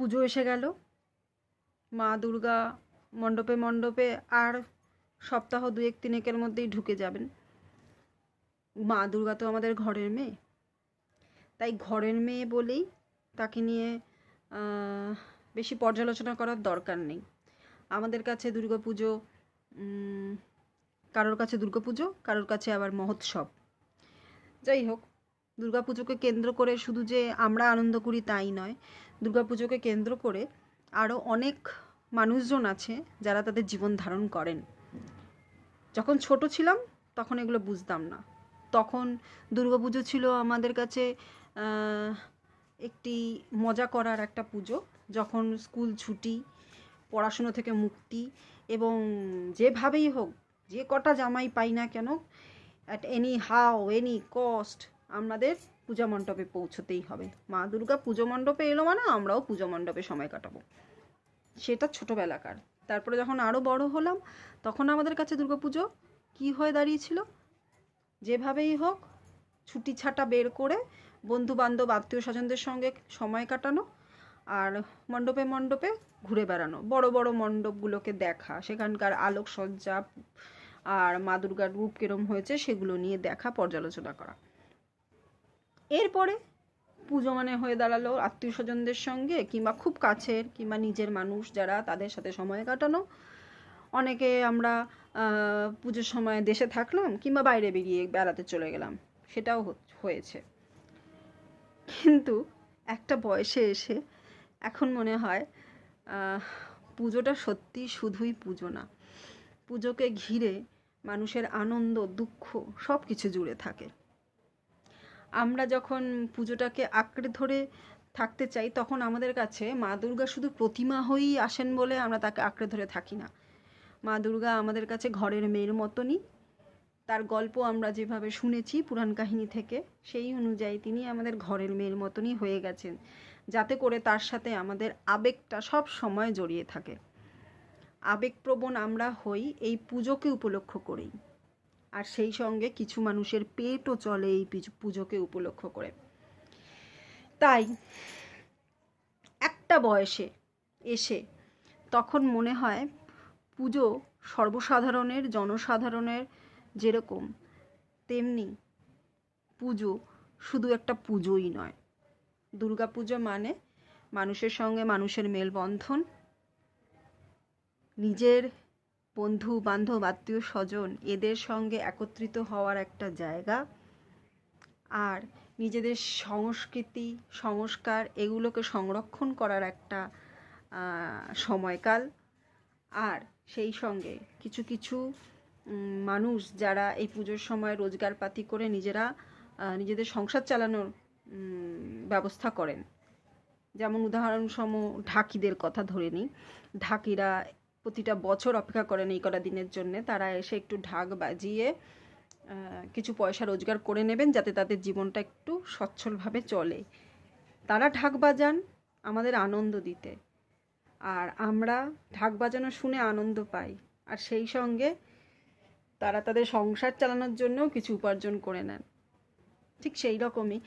পুজো এসে গেল। মা দুর্গা মণ্ডপে মণ্ডপে আর সপ্তাহ দুয়েক তিনেকের মধ্যেই ঢুকে যাবেন। মা দুর্গা তো আমাদের ঘরের মেয়ে। তাই ঘরের মেয়ে বলেই তাকে নিয়ে বেশি পর্যালোচনা করার দরকার নেই। আমাদের কাছে দুর্গাপুজো উম, কারোর কাছে দুর্গাপুজো কারোর কাছে আবার মহোৎসব। যাই হোক দুর্গাপুজোকে কেন্দ্র করে শুধু যে আমরা আনন্দ করি তাই নয় দুর্গাপুজোকে কেন্দ্র করে আরও অনেক মানুষজন আছে যারা তাদের জীবন ধারণ করেন। যখন ছোট ছিলাম, তখন এগুলো বুঝতাম না। তখন দুর্গাপুজো ছিল আমাদের কাছে একটি মজা করার একটা পুজো। যখন স্কুল ছুটি, পড়াশুনো থেকে মুক্তি এবং যেভাবেই হোক, যে কটা জামাই পাই না কেন at any how any cost আমাদের পূজা মণ্ডপে পৌঁছতেই হবে। মা দুর্গা পুজো মণ্ডপে এলো মানে আমরাও পুজো মণ্ডপে সময় কাটাবো। সেটা ছোটোবেলাকার। তারপরে যখন আরও বড় হলাম, তখন আমাদের কাছে দুর্গাপুজো কী হয়ে দাঁড়িয়েছিল? যেভাবেই হোক, ছুটি ছাটা বের করে বন্ধু বান্ধব আত্মীয় স্বজনদের সঙ্গে সময় কাটানো আর মণ্ডপে মণ্ডপে ঘুরে বেড়ানো। বড় বড় মণ্ডপগুলোকে দেখা, সেখানকার আলোকসজ্জা আর মা দুর্গার রূপ কিরম হয়েছে সেগুলো নিয়ে দেখা, পর্যালোচনা করা। এরপরে পুজো মানে হয়ে দাঁড়াল আত্মীয় স্বজনদের সঙ্গে কিংবা খুব কাছের কিংবা নিজের মানুষ যারা তাদের সাথে সময় কাটানো। অনেকে আমরা পুজোর সময় দেশে থাকলাম কিংবা বাইরে বেরিয়ে বেড়াতে চলে গেলাম, সেটাও হয়েছে। কিন্তু একটা বয়সে এসে এখন মনে হয় পুজোটা সত্যি শুধুই পুজো না। পুজোকে ঘিরে মানুষের আনন্দ, দুঃখ সব কিছু জুড়ে থাকে। আমরা যখন পুজোটাকে আঁকড়ে ধরে থাকতে চাই, তখন আমাদের কাছে মা দুর্গা শুধু প্রতিমা হয়েই আসেন বলে আমরা তাকে আঁকড়ে ধরে থাকি না। মা দুর্গা আমাদের কাছে ঘরের মেয়ের মতনই। তার গল্প আমরা যেভাবে শুনেছি পুরাণ কাহিনী থেকে, সেই অনুযায়ী তিনি আমাদের ঘরের মেয়ের মতনই হয়ে গেছেন, যাতে করে তার সাথে আমাদের আবেগটা সব সময় জড়িয়ে থাকে। আবেগপ্রবণ আমরা হই এই পুজোকে উপলক্ষ করেই। আর সেই সঙ্গে কিছু মানুষের পেটও চলে এই পিজ- পুজোকে উপলক্ষ করে। তাই একটা বয়সে এসে তখন মনে হয় পুজো সর্বসাধারণের, জনসাধারণের যেরকম, তেমনি পুজো শুধু একটা পুজোই নয়। দুর্গাপুজো মানে মানুষের সঙ্গে মানুষের মেলবন্ধন, নিজের বন্ধু, বান্ধব, আত্মীয় স্বজন এদের সঙ্গে একত্রিত হওয়ার একটা জায়গা। আর নিজেদের সংস্কৃতি, সংস্কার এগুলোকে সংরক্ষণ করার একটা সময়কাল। আর সেই সঙ্গে কিছু কিছু মানুষ যারা এই পুজোর সময় রোজগারপাতি করে নিজেরা নিজেদের সংসার চালানোর ব্যবস্থা করেন। যেমন উদাহরণসম ঢাকিদের কথা ধরে নিই। ঢাকিরা প্রতিটা বছর অপেক্ষা করেন এই কটা দিনের জন্য। তারা এসে একটু ঢাক বাজিয়ে কিছু পয়সা রোজগার করে নেবেন যাতে তাদের জীবনটা একটু সচ্ছলভাবে চলে। তারা ঢাক বাজান, আমাদের আনন্দ দিতে। আর আমরা ঢাক বাজানো শুনে আনন্দ পাই। আর সেই সঙ্গে তারা তাদের সংসার চালানোর জন্যও কিছু উপার্জন করে নেন। ঠিক সেই রকমই।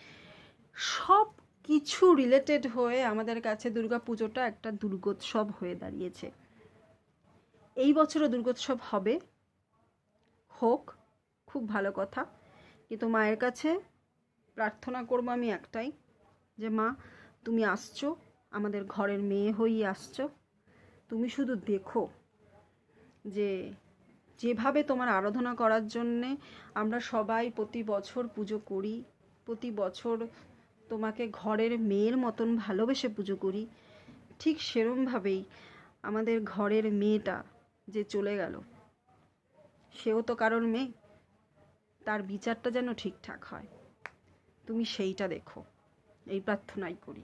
সব কিছু রিলেটেড হয়ে আমাদের কাছে দুর্গা পুজোটা একটা দুর্গোৎসব হয়ে দাঁড়িয়েছে। এই বছরও দুর্গোৎসব হবে। হোক, খুব ভালো কথা। কিন্তু মায়ের কাছে প্রার্থনা করব আমি একটাই, যে মা, তুমি আসছো, আমাদের ঘরের মেয়ে হয়েই আসছো। তুমি শুধু দেখো যে, যেভাবে তোমার আরাধনা করার জন্যে আমরা সবাই প্রতি বছর পুজো করি, প্রতি বছর তোমাকে ঘরের মেয়ের মতন ভালোবেসে পুজো করি, ঠিক সেরমভাবেই আমাদের ঘরের মেয়েটা যে চলে গেল। সেও তো কারোর মেয়ে। তার বিচারটা যেন ঠিকঠাক হয়। তুমি সেইটা দেখো। এই প্রার্থনাই করি।